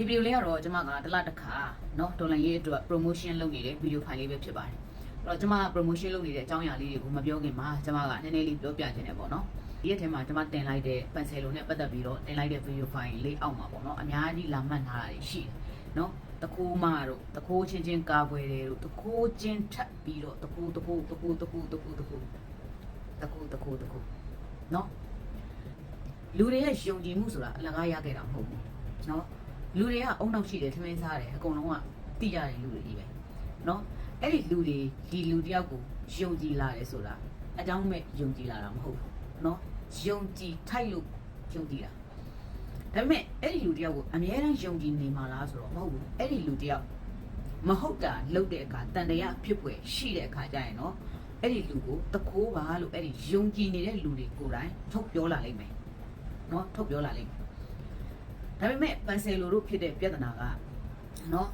ဒီဗီဒီယိုလေးကတော့ကျွန်မကတစ်လတစ်ခါเนาะဒေါ်လာရေးအတွက် promotion လုပ်နေတဲ့ဗီဒီယိုဖိုင်လေးပဲဖြစ်ပါတယ်အဲ့တော့ကျွန်မ promotion လုပ်နေတဲ့အကြောင်းအရာလေးတွေကိုမပြောခင်မှာကျွန်မကနည်းနည်းလေးပြောပြချင်တယ်ပေါ့နော်ဒီရက်ထဲမှာကျွန်မတင်လိုက်တဲ့ pencil လိုနဲ့ပတ်သက်ပြီးတော့တင်လိုက်တဲ့ video file လေးအောက်မှာပေါ့နော်အများကြီးလာမှတ်ထားတာတွေရှိတယ်နော်တခိုးမတို့တခိုးချင်းချင်းကာကွယ်တယ်တို့တခိုးချင်းထပ်ပြီးတော့တခိုးတခိုးတခိုးတခိုးတခိုးတခိုးတခိုးတခိုးတခိုးနော်လူတွေရဲ့ယုံကြည်မှုဆိုတာအလကားရခဲ့တာမဟုတ်ဘူးနော် လူတွေကအုံနောက်ရှိတယ်ထမင်းစားတယ်အကုန်လုံးကတိရတဲ့လူတွေကြီးပဲနော်အဲ့ဒီလူတွေဒီလူတယောက်ကိုယုံကြည်လာတယ်ဆိုတာအကြောင်းမဲ့ယုံကြည်လာတာမဟုတ်ဘူးနော်ယုံကြည်ထိုက်လို့ယုံကြည်တာဒါပေမဲ့အဲ့ဒီလူတယောက်ကိုအမြဲတမ်းယုံကြည်နေမှာလားဆိုတော့မဟုတ်ဘူးအဲ့ဒီလူတယောက်မဟုတ်တာလုပ်တဲ့အခါတန်တရားဖြစ်ပွယ်ရှိတဲ့အခါကျရင်နော်အဲ့ဒီလူကိုတကိုးပါလို့အဲ့ဒီယုံကြည်နေတဲ့လူတွေကိုယ်တိုင်ထုတ်ပြောလာလိမ့်မယ်နော်ထုတ်ပြောလာလိမ့်မယ် ဒါပေမဲ့ပန်ဆယ်လိုတို့ဖြစ်တဲ့ပြဿနာကနော်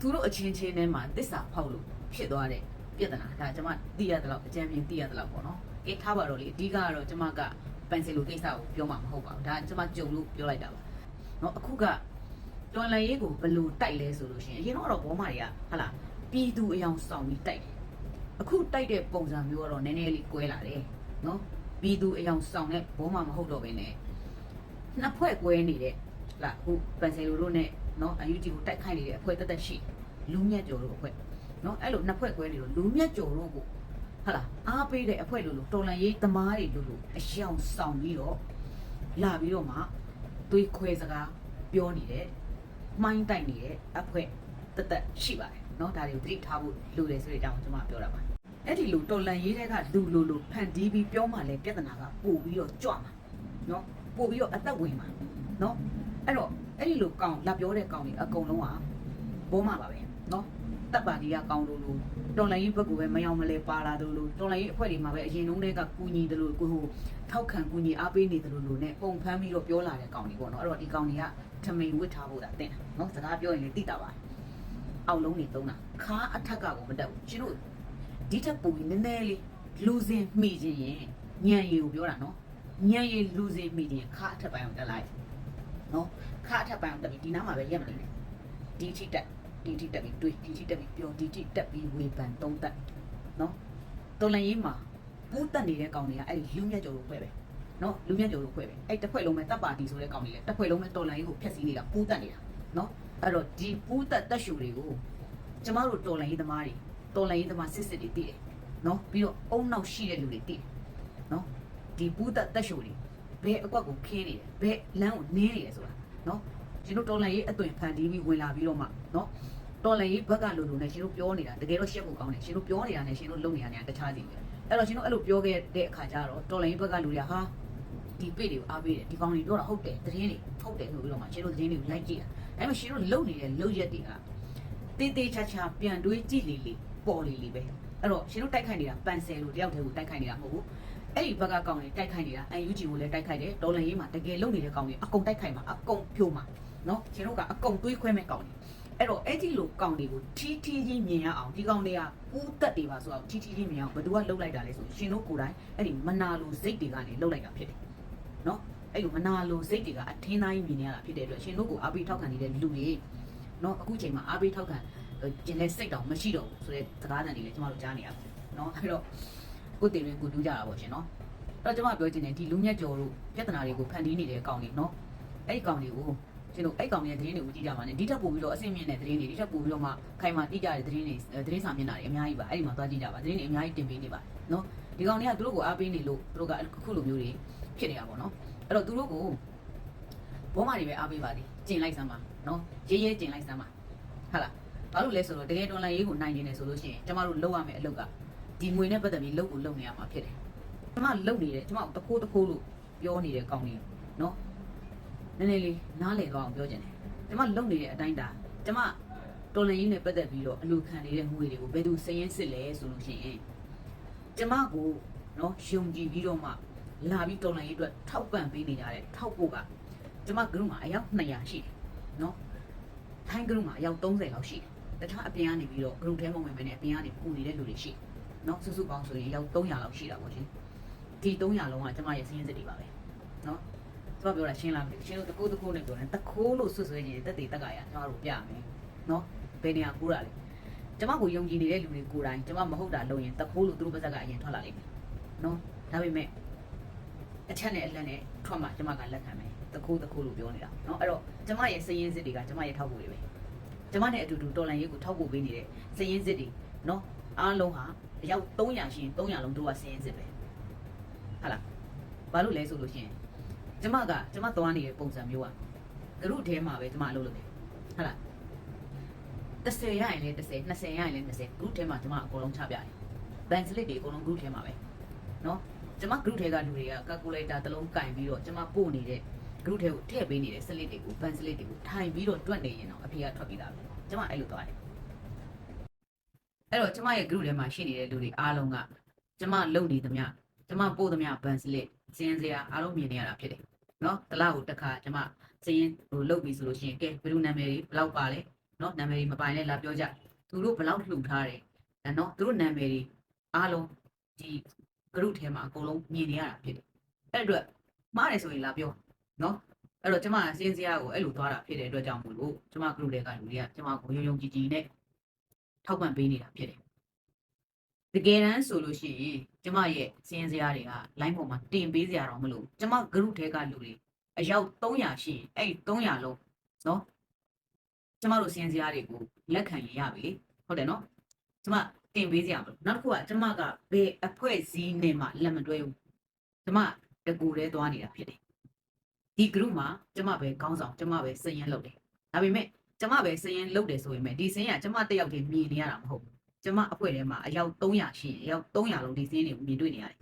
သူတို့အချင်းချင်းထဲမှာတစ္ဆာဖောက်လို့ဖြစ်သွားတဲ့ပြဿနာဒါကျွန်မသိရတဲ့လောက်အကြံဉာဏ်သိရတဲ့လောက်ပေါ့နော်ကဲထားပါတော့လေအဓိကကတော့ကျွန်မကပန်ဆယ်လိုကိစ္စကိုပြောမှာမဟုတ်ပါဘူးဒါကျွန်မကြုံလို့ပြောလိုက်တာပါနော်အခုကတော်လန်ရေးကိုဘယ်လိုတိုက်လဲဆိုလို့ရှိရင်အရင်တော့ဘောမာတွေကဟာလာပြည်သူအယောင်ဆောင်ပြီးတိုက်တယ်အခုတိုက်တဲ့ပုံစံမျိုးကတော့နည်းနည်းလေးကွဲလာတယ်နော်ပြည်သူအယောင်ဆောင်တဲ့ဘောမာမဟုတ်တော့ဘဲနဲ့ နှစ်ဖွဲ့ကွဲနေတဲ့လာအခုပန်ဆယ်လိုတို့နဲ့နော်အယူဂျီကိုတိုက်ခိုက်နေတဲ့အဖွဲ့တက်တက်ရှိလူမြတ်ကျော်တို့အဖွဲ့နော်အဲ့လိုနှစ်ဖွဲ့ကွဲနေတော့လူမြတ်ကျော်တို့ကိုဟာလာအားပေးတဲ့အဖွဲ့လိုလိုတော်လန်ရေးသမားတွေလိုလိုအယောင်ဆောင်ပြီးတော့လာပြီးတော့မှသွေးခွဲစကားပြောနေတဲ့မိုင်းတိုက်နေတဲ့အဖွဲ့တက်တက်ရှိပါတယ်နော်ဒါတွေကိုသတိထားဖို့လိုတယ်ဆိုတဲ့အကြောင်းကျွန်မပြောတာပါအဲ့ဒီလိုတော်လန်ရေးတဲ့ကလူလိုလိုဖန်တီးပြီးပြောမှလည်းပြဿနာကပို့ပြီးတော့ကြွမှာနော် ပို့ပြီးတော့အသက်ဝင်မှာနော်အဲ့တော့အဲ့ဒီလိုကောင်လာပြောတဲ့ကောင်တွေအကုန်လုံးကဘောမှာပါပဲနော်တပ်ပါတီကကောင်လိုလိုတော်လိုင်းရေးဘက်ကပဲမယောင်မလဲပါလာတယ်လို့တော်လိုင်းရေးအဖွဲ့တွေမှာပဲအရင်တုန်းကကူညီတယ်လို့ကိုဟိုထောက်ခံကူညီအားပေးနေတယ်လို့လို့ ਨੇ ပုံဖမ်းပြီးတော့ပြောလာတဲ့ကောင်တွေပေါ့နော်အဲ့တော့ဒီကောင်တွေကထမိန်ဝစ်ထားဖို့တာတင်နော်စကားပြောရင်လည်းတိတာပါအောက်လုံးနေသုံးတာခါအထက်ကကိုမတက်ဘူးရှင်တို့ဒီထက်ပုံပြီးနည်းနည်းလေးလူစင်မိခြင်းရင်ညံရည်ကိုပြောတာနော် ညံရည်လူစင်မိခြင်းခါအထက်ပိုင်းကိုတက်လိုက်နော်ခါအထက်ပိုင်းကိုတက်ပြီးဒီနားမှာပဲရက်မနေနဲ့ဒီထိတက်ဒီထိတက်ပြီးတွေးဒီထိတက်ပြီးပြောဒီထိတက်ပြီးဝေဖန်သုံးသက်နော်တော်လန်ရေးမှာပူးတက်နေတဲ့ကောင်တွေကအဲ့ဒီလူမြတ်ကျော်လို့ဖွဲ့ပဲနော်လူမြတ်ကျော်လို့ဖွဲ့ပဲအဲ့တစ်ဖွဲ့လုံးပဲတပ်ပါတီဆိုတဲ့ကောင်တွေလေတစ်ဖွဲ့လုံးပဲတော်လန်ရေးကိုဖျက်ဆီးနေတာပူးတက်နေတာနော်အဲ့တော့ဒီပူးတက်တက်ရှူတွေကိုကျမတို့တော်လန်ရေးသမားတွေတော်လန်ရေးသမားစစ်စစ်တွေတည်တယ်နော်ပြီးတော့အုံနောက်ရှိတဲ့လူတွေတည်တယ်နော် ဒီပူးတက်တက်ရှူတွေဘယ်အကွက်ကိုခင်းနေတယ်ဘယ်လမ်းကိုနင်းနေတယ်ဆိုတာနော်ကျွန်တော်တော်လန်ရေးအသွင်ဖန်တီးပြီးဝင်လာပြီးတော့မှနော်တော်လန်ရေးဘက်ကလူလူနဲ့ရှင်တို့ပြောနေတာတကယ်တော့ရှက်ဖို့ကောင်းတယ်ရှင်တို့ပြောနေတာနဲ့ရှင်တို့လုပ်နေတာနဲ့တခြားစီပဲအဲ့တော့ရှင်တို့အဲ့လိုပြောခဲ့တဲ့အခါကျတော့တော်လန်ရေးဘက်ကလူတွေကဟာဒီပေတွေကိုအားပေးတယ်ဒီကောင်တွေပြောတာဟုတ်တယ်သတင်းတွေဟုတ်တယ်ဆိုပြီးတော့မှရှင်တို့သတင်းတွေကိုလိုက်ကြည့်တာဒါပေမဲ့ရှင်တို့လုံနေတဲ့လုံရက်တွေကတေးသေးချာချာပြန်တွေးကြည့်လေလေပေါ်လေလေပဲအဲ့တော့ရှင်တို့တိုက်ခိုက်နေတာပန်ဆယ်လို့တယောက်တည်းကိုတိုက်ခိုက်နေတာမဟုတ်ဘူး အဲ့ဒီဘက်ကကောင်တွေတိုက်ခိုက်နေတာ UNG ကိုလည်းတိုက်ခိုက်တယ်ဒေါ်လာရေးမှာတကယ်လုံနေတဲ့ကောင်တွေအကုန်တိုက်ခိုက်မှာအကုန်ဖြိုးမှာနော်ရှင်တို့ကအကုန်တွေးခွဲမဲ့ကောင်တွေအဲ့တော့အဲ့ဒီလိုကောင်တွေကိုထီးထီးချင်းမြင်ရအောင်ဒီကောင်တွေကပူးတက်တွေပါဆိုတော့ထီးထီးချင်းမြင်အောင်ဘယ်သူကလှုပ်လိုက်တာလဲဆိုရှင်တို့ကိုယ်တိုင်အဲ့ဒီမနာလိုစိတ်တွေကနေလှုပ်လိုက်တာဖြစ်တယ်နော်အဲ့လိုမနာလိုစိတ်တွေကအထင်းသားကြီးမြင်နေရတာဖြစ်တဲ့အတွက်ရှင်တို့ကိုအားပေးထောက်ခံနေတဲ့လူတွေနော်အခုချိန်မှာအားပေးထောက်ခံကျင်တဲ့စိတ်တောင်မရှိတော့ဘူးဆိုတဲ့စကားသံတွေလည်းကျမတို့ကြားနေရပါတယ်နော်အဲ့တော့ ကိုတင်ရင်ကိုတူးကြတာပေါ့ရှင်နော်အဲ့တော့ကျမပြောချင်တယ်ဒီလူညက်ကျော်တို့ပြဿနာတွေကိုဖန်တီးနေတဲ့ကောင်တွေနော်အဲ့ဒီကောင်တွေကိုကျွန်တော်အဲ့ကောင်ရဲ့သတင်းတွေကိုကြည့်ကြပါနဲ့ဒီထက်ပိုပြီးတော့အဆင့်မြင့်တဲ့သတင်းတွေဒီထက်ပိုပြီးတော့မှခိုင်မာတိကျတဲ့သတင်းတွေသတင်းစာမျက်နှာတွေအများကြီးပါအဲ့ဒီမှာသွားကြည့်ကြပါသတင်းတွေအများကြီးတင်ပေးနေပါနော်ဒီကောင်တွေကသူတို့ကိုအားပေးနေလို့သူတို့ကအခုလိုမျိုးတွေဖြစ်နေတာပေါ့နော်အဲ့တော့သူတို့ကိုဘောမာတွေပဲအားပေးပါလေကျင်လိုက်စမ်းပါနော်ရေးရဲကျင်လိုက်စမ်းပါဟာလားဘာလို့လဲဆိုတော့တကယ်တော်လိုင်းရေးကိုနိုင်နေတယ်ဆိုလို့ရှိရင်ကျမတို့လောက်ရမယ့်အလုပ်က ဒီငွေနဲ့ပတ်သက်ပြီးလုပ်ကိုလုပ်နေရမှာဖြစ်တယ်ကျမလုပ်နေတယ်ကျမတခိုးတခိုးလို့ပြောနေတဲ့ကောင်တွေနော်နည်းနည်းလေးနားလည်သွားအောင်ပြောချင်တယ်။ကျမလုံနေတဲ့အတိုင်းတာကျမတော်လန်ရေးနဲ့ပတ်သက်ပြီးတော့အလူခံနေတဲ့ငွေတွေကိုဘယ်သူစရင်စစ်လဲဆိုလို့ရှိရင်ကျမကိုနော်ယုံကြည်ပြီးတော့မှလာပြီးတော်လန်ရေးအတွက်ထောက်ပံ့ပေးနေကြတဲ့ထောက်ဖို့ကကျမ group မှာအယောက်200ရှိတယ်နော်။ထိုင်း group မှာအယောက်30လောက်ရှိတယ်။တခြားအပြင်ကနေပြီးတော့ group ထဲမှာဝင်မယ်နဲ့အပြင်ကနေပူနေတဲ့လူတွေရှိတယ်။ နော်စုစုပေါင်းဆိုရင်အယောက်300လောက်ရှိတာပေါ့ရှင်။ဒီ300လုံးကကျမရဲ့စရင်စစ်တွေပါပဲ။နော်။သူကပြောတာရှင်းလားမသိဘူးရှင်းလို့တကူတကူနဲ့ပြောတယ်တခိုးလို့ဆွဆွဲခြင်းတက်တည်တက်ကရကျွန်တော်တို့ပြမယ်နော်ဘယ်နေရာကူးတာလဲကျမကိုယုံကြည်နေတဲ့လူတွေကိုယ်တိုင်ကျမမဟုတ်တာလုပ်ရင်တခိုးလို့သူတို့ပါဇက်ကအရင်ထွက်လာလိမ့်မယ်နော်ဒါပေမဲ့အချက်နဲ့အလက်နဲ့ထွက်မှကျမကလက်ခံမယ်တခိုးတခိုးလို့ပြောနေတာနော်အဲ့တော့ကျမရဲ့စည်ရင်းစစ်တွေကကျမရဲ့ထောက်ဖို့တွေပဲကျမနဲ့အတူတူတော်လန်ရေးကိုထောက်ဖို့ပေးနေတဲ့စည်ရင်းစစ်တွေနော်အားလုံးဟာ အယောက်300ရှိရင်300လုံးတို့ကစည်ရင်းစစ်ပဲဟာလားဘာလို့လဲဆိုလို့ရှိရင် ကျမကကျမသွားနေတဲ့ပုံစံမျိုးอ่ะဂရုထဲမှာပဲကျမအလုပ်လုပ်တယ်ဟုတ်လား30ရရင်လည်း30 20ရရင်လည်း20 group ထဲမှာကျမအကုန်လုံးချပြတယ်ဘန်စလစ်တွေအကုန်လုံး group ထဲမှာပဲเนาะကျမ group ထဲကလူတွေက calculator တစ်လုံးကင်ပြီးတော့ကျမပို့နေတဲ့ group ထဲကိုထည့်ပေးနေတဲ့ slip တွေကိုဘန်စလစ်တွေကိုထိုင်ပြီးတော့တွက်နေရင်တော့အဖေကထွက်ပြီးသားပဲကျမအဲ့လိုသွားတယ် အဲ့တော့ကျမရဲ့ group ထဲမှာရှိနေတဲ့လူတွေအားလုံးကကျမလုံနေသမျှကျမပို့သမျှဘန်စလစ်စင်းစရာအားလုံးမြင်နေရတာဖြစ်တယ်နော်တလားကိုတစ်ခါကျွန်မစည်ရင်ဟိုလုတ်ပြီဆိုလို့ရှိရင်ကဲဘယ်လိုနာမည်တွေဘယ်လောက်ပါလဲနော်နာမည်တွေမပိုင်လဲလာပြောကြသူတို့ဘယ်လောက်လှူထားတယ်အဲနော်သူတို့နာမည်တွေအားလုံးဒီ group ထဲမှာအကုန်လုံးမြင်နေရတာဖြစ်တယ်အဲ့အတွက်မှားတယ်ဆိုရင်လာပြောနော်အဲ့တော့ကျွန်မစင်းစရာကိုအဲ့လိုသွားတာဖြစ်တဲ့အတွက်ကြောင့်မို့လို့ကျွန်မ group တွေကလူတွေကကျွန်မကိုယုံယုံကြည်ကြည်နဲ့ ထောက်ပံ့ပေးနေတာဖြစ်တယ်တကယ်တမ်းဆိုလို့ရှိရင်ကျမရဲ့စင်းစရာတွေက line ပေါ်မှာတင်ပေးစရာတော့မလို့ကျမ group ထဲကလူတွေအယောက်300ရှိရင်အဲ့300လုံးနော်ကျမတို့စင်စရာတွေကိုလက်ခံရင်ရပြီလေဟုတ်တယ်နော်ကျမတင်ပေးစရာမလိုနောက်တစ်ခုကကျမကဘယ်အဖွဲ့စည်းနဲ့မှလက်မတွဲဘူးကျမတကူတည်းသွားနေတာဖြစ်တယ်ဒီ group မှာကျမပဲကောင်းဆောင်ကျမပဲစည်ရင်လုပ်တယ်ဒါပေမဲ့ ကျမပဲစည်ရင်လုပ်တယ်ဆိုရင်ပဲဒီစည်ရင်ကကျမတစ်ယောက်တည်းမြင်နေရတာမဟုတ်ဘူးကျမအဖွဲ့ထဲမှာအယောက်300ရှိရင်အယောက်300လုံးဒီစည်ရင်တွေကိုမြင်တွေ့နေရတယ်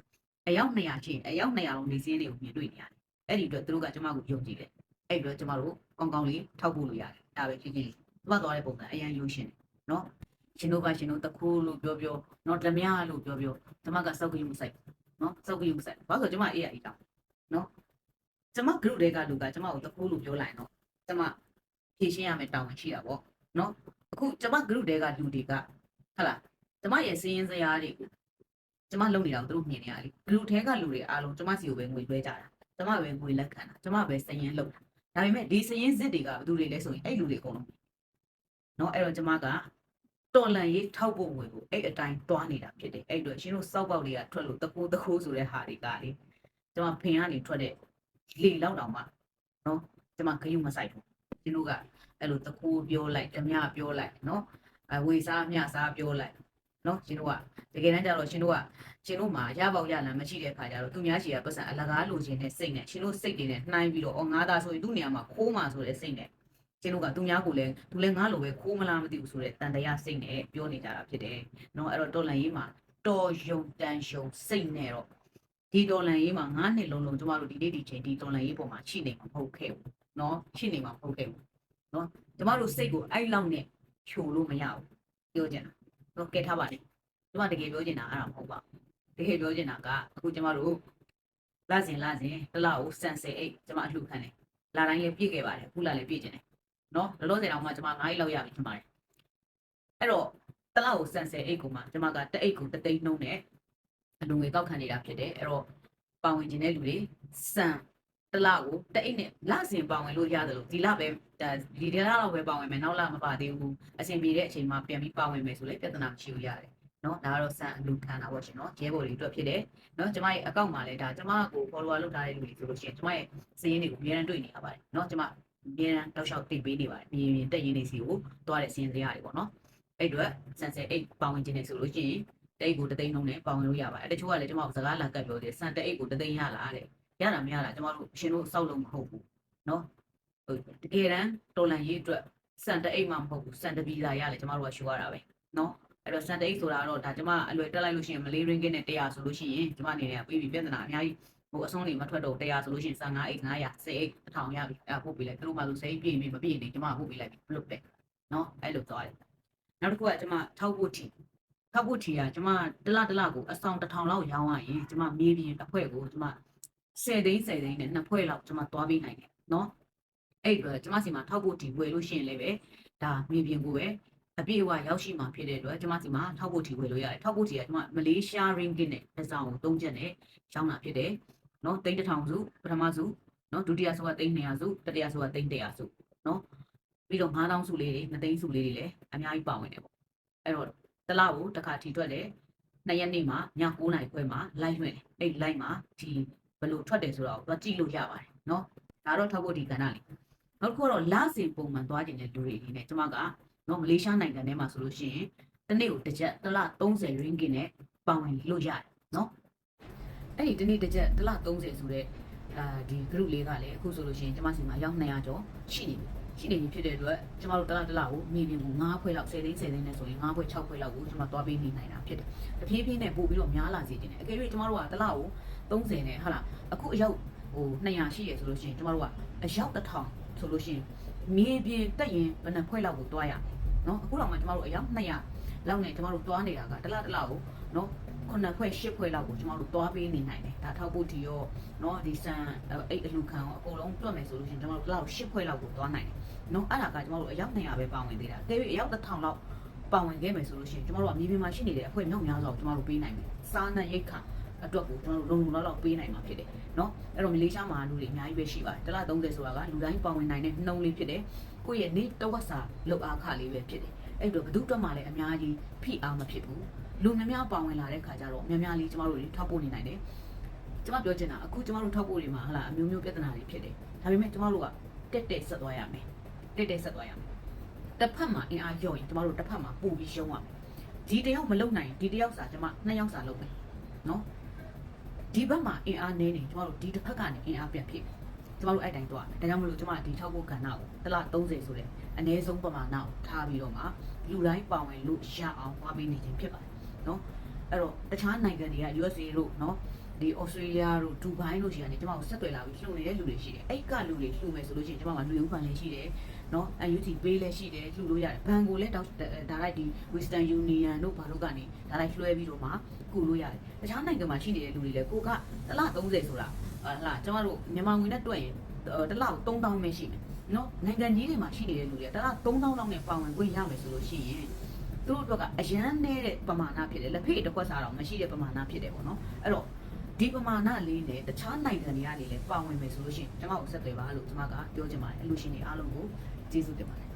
အယောက်200ရှိရင်အယောက်200လုံးဒီစည်ရင်တွေကိုမြင်တွေ့နေရတယ်အဲ့ဒီအတွက်သူတို့ကကျမကိုယုံကြည်တယ်အဲ့ဒီအတွက်ကျမတို့ကောင်းကောင်းလေးထောက်ဖို့လို့ရတယ်ဒါပဲဖြစ်ဖြစ်လေးကျမသွားတဲ့ပုံစံအရန်ယူရှင်တယ်နော်ရှင်တို့ကရှင်တို့တခိုးလို့ပြောပြောနော်ဓမြလို့ပြောပြောကျမကစောက်ကယူမဆိုင်နော်စောက်ကယူမဆိုင်ဘာလို့ဆိုကျမအေးရအေးတောင်းနော်ကျမ group တွေကလူကကျမကိုတခိုးလို့ပြောလိုက်တော့ကျမ ဖြည့်ရှင်းရမယ်တောင်းရှိတာပေါ့နော်အခုကျမ group တဲကလူတွေကဟုတ်လားကျမရဲ့စည်ရင်းစရာတွေကျမလုံနေတာကိုသူတို့မြင်နေရလေ group ထဲကလူတွေအားလုံးကျမစီကိုပဲငွေလွှဲကြတာကျမပဲငွေလက်ခံတာကျမပဲစည်ရင်းလုပ်တာဒါပေမဲ့ဒီစည်ရင်းစစ်တွေကဘယ်သူတွေလဲဆိုရင်အဲ့လူတွေအကုန်လုံးနော်အဲ့တော့ကျမကတော်လန်ရေးထောက်ဖို့ငွေကိုအဲ့အတိုင်းတွားနေတာဖြစ်တယ်အဲ့တော့ရှင်တို့စောက်ပေါက်တွေကထွက်လို့တကူတကူဆိုတဲ့ဟာတွေကလေကျမဖင်ကနေထွက်တဲ့လေလောက်တောင်မှနော်ကျမခရုမဆိုင်ဘူး ကျင်တို့ကအဲ့လိုတကူပြောလိုက်ဓမြပြောလိုက်နော်အဝေစားမြစားပြောလိုက်နော်ကျင်တို့ကတကယ်တမ်းကျတော့ရှင်တို့ကရှင်တို့မှာရပေါက်ရလမ်းမရှိတဲ့ခါကျတော့သူများရှိရပတ်စံအလကားလိုချင်တဲ့စိတ်နဲ့ရှင်တို့စိတ်တွေနဲ့နှိုင်းပြီးတော့အော်ငါသားဆိုရင်သူ့နေရာမှာခိုးမှာဆိုတဲ့စိတ်နဲ့ရှင်တို့ကသူများကိုလည်းသူလည်းငါလိုပဲခိုးမလားမသိဘူးဆိုတဲ့တန်တရားစိတ်နဲ့ပြောနေကြတာဖြစ်တယ်နော်အဲ့တော့တော်လန်ရေးမှာတော်ယုံတန်ယုံစိတ်နဲ့တော့ဒီတော်လန်ရေးမှာ၅နှစ်လုံးလုံးကျမတို့ဒီနေ့ဒီချိန်ဒီတော်လန်ရေးပေါ်မှာရှိနေမှာမဟုတ်ခဲ့ဘူး နော်ရှိနေမှာမဟုတ်ခဲ့ဘူးနော်ကျမတို့စိတ်ကိုအဲ့လောက်နဲ့ဖြိုလို့မရဘူးပြောချင်တာနော်ကဲထားပါလေကျမတကယ်ပြောချင်တာအဲ့ဒါမဟုတ်ပါဘူးတကယ်ပြောချင်တာကအခုကျမတို့လာစဉ်လာစဉ်တလောက်ကိုစံစေအိတ်ကျမအလှခံတယ်လာတိုင်းလည်းပြည့်ခဲ့ပါတယ်ခုလာလည်းပြည့်ကျင်တယ်နော်လောလောဆယ်တော့မှကျမ9ရက်လောက်ရပြီကျမတယ်အဲ့တော့တလောက်ကိုစံစေအိတ်ကိုမှကျမကတအိတ်ကိုတသိန်းနှုံးနဲ့အလုံးငွေကောက်ခံနေတာဖြစ်တယ်အဲ့တော့ပါဝင်ခြင်းတဲ့လူတွေစံ တစ်လကိုတအိတ်နဲ့လစဉ်ပါဝင်လို့ရတယ်လို့ဒီလပဲဒါဒီလလောက်ပဲပါဝင်မယ်နောက်လမပါသေးဘူးအဆင်ပြေတဲ့အချိန်မှာပြန်ပြီးပါဝင်မယ်ဆိုလည်းပြဿနာမရှိဘူးရတယ်နော်ဒါကတော့စံအလူခံတာပေါ့ရှင်နော်ရဲဘော်တွေအတွက်ဖြစ်တယ်နော်ကျမရဲ့အကောင့်မှာလည်းဒါကျမကို follower လုပ်ထားတဲ့လူတွေဆိုလို့ရှိရင်ကျမရဲ့စည်ရင်းတွေကိုအများအားတွေ့နေရပါတယ်နော်ကျမအများအားတောက်လျှောက်တင်ပေးနေပါတယ်မြင်မြင်တက်ရင်းနေစီကိုသွားတဲ့စည်ရင်းတရားတွေပေါ့နော်အဲ့အတွက်စံစဲအိတ်ပေါဝင်ခြင်းနေဆိုလို့ရှိရင်တိတ်ကိုတသိန်းလုံးနဲ့ပေါဝင်လို့ရပါတယ်တချို့ကလည်းကျမကိုစကားလာကပ်ပြောတယ်စံတအိတ်ကိုတသိန်းရလားတဲ့ ရတာမရတာကျမတို့ရှင်တို့စောက်လို့မဟုတ်ဘူးနော်ဟိုတကယ်တမ်းတော်လန်ရေးအတွက်စံတအိတ်မှမဟုတ်ဘူးစံတပီလာရလေကျမတို့ကရှိရတာပဲနော်အဲ့တော့ Sunday ဆိုတာတော့ဒါကျမအလွယ်တက်လိုက်လို့ရှိရင်မလေး ringgit နဲ့100ဆိုလို့ရှိရင်ကျမအနေနဲ့ပြီးပြီပြဿနာအများကြီးဟိုအဆုံးနေမထွက်တော့100ဆိုလို့ရှိရင်15အိတ်900 10အိတ်1000ရပြီအဲ့ပို့ပေးလိုက်သူတို့မှဆိုစိတ်ပြည့်ပြီမပြည့်နေကျမပို့ပေးလိုက်ပြီဘလို့ပဲနော်အဲ့လိုသွားတယ်နောက်တစ်ခုကကျမထောက်ဖို့ထီထောက်ဖို့ထီကကျမတလတလကိုအဆောင်1000လောက်ရောင်းရရင်ကျမမြေပြင်တစ်ဖွဲ့ကိုကျမ 10သိန်း10သိန်းနဲ့နှစ်ဖွဲ့လောက်ကျမသွားပေးနိုင်တယ်နော်အဲ့တော့ကျမစီမှာထောက်ဖို့ထီဝယ်လို့ရှိရင်လည်းပဲဒါမြေပြင်ကိုပဲအပြည့်အဝရောက်ရှိမှာဖြစ်တဲ့အတွက်ကျွန်မစီမှာထောက်ဖို့ထီဝယ်လို့ရတယ်ထောက်ဖို့ထီကကျွန်မမလေးရှား ringgit နဲ့တစ်စောင်သုံးချက်နဲ့ရောင်းတာဖြစ်တယ်နော်တိတ်တစ်ထောင်စုပထမစုနော်ဒုတိယဆိုကသိန်း200စုတတိယဆိုကသိန်း100စုနော်ပြီးတော့9000စုလေးတွေ2သိန်းစုလေးတွေလည်းအများကြီးပါဝင်တယ်ပေါ့အဲ့တော့တစ်လားကိုတစ်ခါထီထွက်တယ်နှစ်ရက်နေ့မှာည9နာရီခွဲမှာ live လွှင့်တယ်အဲ့ live မှာဒီဘ ယ်လိုထွက်တယ်ဆိုတော့သွားကြည့်လို့ရပါတယ်နော်ဒါတော့ထောက်ဖို့ဒီကဏ္ဍလေးနောက်တစ်ခုကတော့လစဉ်ပုံမှန်သွားခြင်းတဲ့လူတွေအနေနဲ့ကျွန်မကနော်မလေးရှားနိုင်ငံထဲမှာဆိုလို့ရှိရင်တစ်နေ့ကိုတစ်ချက်တစ်လ30 ringgit နဲ့ပါဝင်လို့ရတယ်နော်အဲ့ဒီတစ်နေ့တစ်ချက်တစ်လ30ဆိုတဲ့အာဒီ group လေးကလည်းအခုဆိုလို့ရှိရင်ကျမစီမှာအယောက်200ကျော်ရှိနေပြီ ရှိနေပြီဖြစ်တဲ့အတွက်ကျမတို့တစ်လားတစ်လားကိုမြေပြင်ကို9ဖွဲလောက်10သိန်း10သိန်းနဲ့ဆိုရင်9ဖွဲ6ဖွဲလောက်ကိုကျမသွားပေးနေနိုင်တာဖြစ်တယ်။တဖြည်းဖြည်းနဲ့ပို့ပြီးတော့များလာစေခြင်းတယ်။အကယ်၍ကျမတို့ကတစ်လားကို30နဲ့ဟုတ်လားအခုအယောက်ဟို200ရှိရဆိုလို့ရှိရင်ကျမတို့ကအယောက်1000ဆိုလို့ရှိရင်မြေပြင်တက်ရင်ဘယ်နှဖွဲလောက်ကိုသွားရမလဲ။နော်အခုတော့မှကျမတို့အယောက်200လောက်နဲ့ကျမတို့သွားနေတာကတစ်လားတစ်လားကိုနော် ခုနှစ်ခွဲရှစ်ခွဲလောက်ကိုကျမတို့သွားပေးနေနိုင်တယ်ဒါထောက်ဖို့ဒီရောเนาะဒီဆန်အဲ့အလူခံကိုအကုန်လုံးတွက်မယ်ဆိုလို့ရှိရင်ကျမတို့လောက်ရှစ်ခွဲလောက်ကိုသွားနိုင်တယ်เนาะအဲ့ဒါကကျမတို့အယောက်200ပဲပါဝင်သေးတာတကယ်ပြီးအယောက်1000လောက်ပါဝင်ခဲ့မယ်ဆိုလို့ရှိရင်ကျမတို့ကမြေပြင်မှာရှိနေတဲ့အဖွဲမြောက်များစွာကိုကျမတို့ပေးနိုင်မယ်စားနဲ့ရိတ်ခါအတွက်ကိုကျမတို့လုံလုံလောက်လောက်ပေးနိုင်မှာဖြစ်တယ်เนาะအဲ့တော့မလေးရှားမှာလူတွေအများကြီးပဲရှိပါတယ်တစ်လ30ဆိုတာကလူတိုင်းပါဝင်နိုင်တဲ့နှုံးလေးဖြစ်တယ်ကိုယ့်ရဲ့နေတဝက်စာလောက်အားခလေးပဲဖြစ်တယ်အဲ့တော့ဘဒုတွက်မှလည်းအများကြီးဖိအားမဖြစ်ဘူး လူများများပါဝင်လာတဲ့ခါကျတော့များများလေးကျမတို့တွေထောက်ပို့နေနိုင်တယ်ကျမပြောချင်တာအခုကျမတို့ထောက်ပို့တွေမှာဟလာအမျိုးမျိုးပြဿနာတွေဖြစ်တယ်ဒါပေမဲ့ကျမတို့ကတက်တက်ဆက်သွားရမယ်တက်တက်ဆက်သွားရမယ်တစ်ဖက်မှာအင်အားလျော့ရင်ကျမတို့တစ်ဖက်မှာပို့ပြီးရှုံးရမယ်ဒီတယောက်မလုံနိုင်ဒီတယောက်စာကျမနှစ်ယောက်စာလုပ်မယ်နော်ဒီဘက်မှာအင်အားနည်းနေကျမတို့ဒီတစ်ဖက်ကနေအင်အားပြန်ဖြည့်ကျမတို့အဲ့တိုင်းသွားမယ်ဒါကြောင့်မလို့ကျမဒီထောက်ပို့ကဏ္ဍကိုတစ်လ30ဆိုတဲ့အနည်းဆုံးပမာဏကိုထားပြီးတော့မှလူတိုင်းပါဝင်လို့ရအောင်သွားပေးနေခြင်းဖြစ်ပါတယ် နော်အဲ့တော့တခြားနိုင်ငံတွေက USA တို့နော်ဒီ Australia တို့ဒူဘိုင်းတို့ရှိရတယ်ကျမတို့ဆက်သွယ်လာပြီးလှုပ်နေတဲ့လူတွေရှိတယ်အဲ့ကလူတွေလှုပ်မယ်ဆိုလို့ရှိရင်ကျမကလူဦးဖန်လေးရှိတယ်နော် UT ပေးလည်းရှိတယ်လှုပ်လို့ရတယ်ဘဏ်ကိုလည်းတောက်ဒါလိုက်ဒီ Western Union တို့ဘာလို့ကနေဒါလိုက်လွှဲပြီးတော့မှကုလို့ရတယ်တခြားနိုင်ငံမှာရှိနေတဲ့လူတွေလည်းကိုကတစ်လ30ဆိုတာဟလာကျမတို့မြန်မာငွေနဲ့တွက်ရင်တစ်လ3000ပဲရှိမယ်နော်နိုင်ငံကြီးတွေမှာရှိနေတဲ့လူတွေကတစ်လ3000လောက်နဲ့ပါဝင်ခွင့်ရမယ်ဆိုလို့ရှိရင် သူတို့အတွက်ကအရန်နေတဲ့ပမာဏဖြစ်တယ်လက်ဖေးတစ်ခွက်စားတော့မရှိတဲ့ပမာဏဖြစ်တယ်ပေါ့နော်အဲ့တော့ဒီပမာဏလေးနဲ့တခြားနိုင်ငံတွေကနေလည်းပါဝင်မယ်ဆိုလို့ရှိရင်ကျွန်မကိုဆက်သွယ်ပါလို့ကျွန်မကပြောချင်ပါတယ်အလူရှင်တွေအားလုံးကိုကျေးဇူးတင်ပါတယ်